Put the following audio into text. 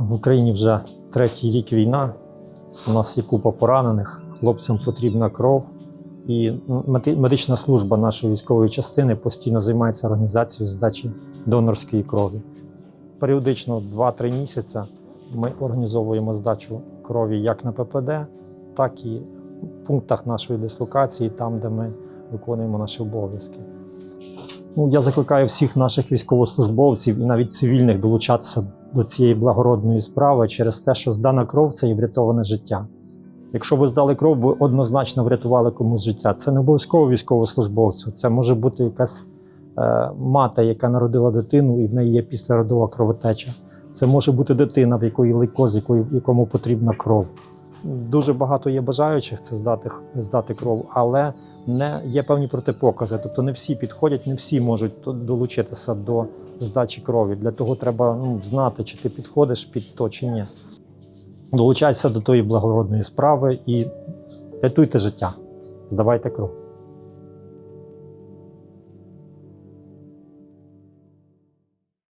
В Україні вже третій рік війна. У нас є купа поранених, хлопцям потрібна кров. І медична служба нашої військової частини постійно займається організацією здачі донорської крові. Періодично 2-3 місяці ми організовуємо здачу крові як на ППД, так і в пунктах нашої дислокації, там, де ми виконуємо наші обов'язки. Ну, я закликаю всіх наших військовослужбовців і навіть цивільних долучатися до цієї благородної справи через те, що здана кров це і врятоване життя. Якщо ви здали кров, ви однозначно врятували комусь життя. Це не обов'язково військовослужбовцю. Це може бути якась е, мати, яка народила дитину, і в неї є післяродова кровотеча. Це може бути дитина, в якої лейкоз, якому потрібна кров. Дуже багато є бажаючих це здати, здати кров, але не є певні протипокази. Тобто не всі підходять, не всі можуть долучитися до здачі крові. Для того треба ну, знати, чи ти підходиш під то чи ні. Долучайтеся до тої благородної справи і рятуйте життя, здавайте кров.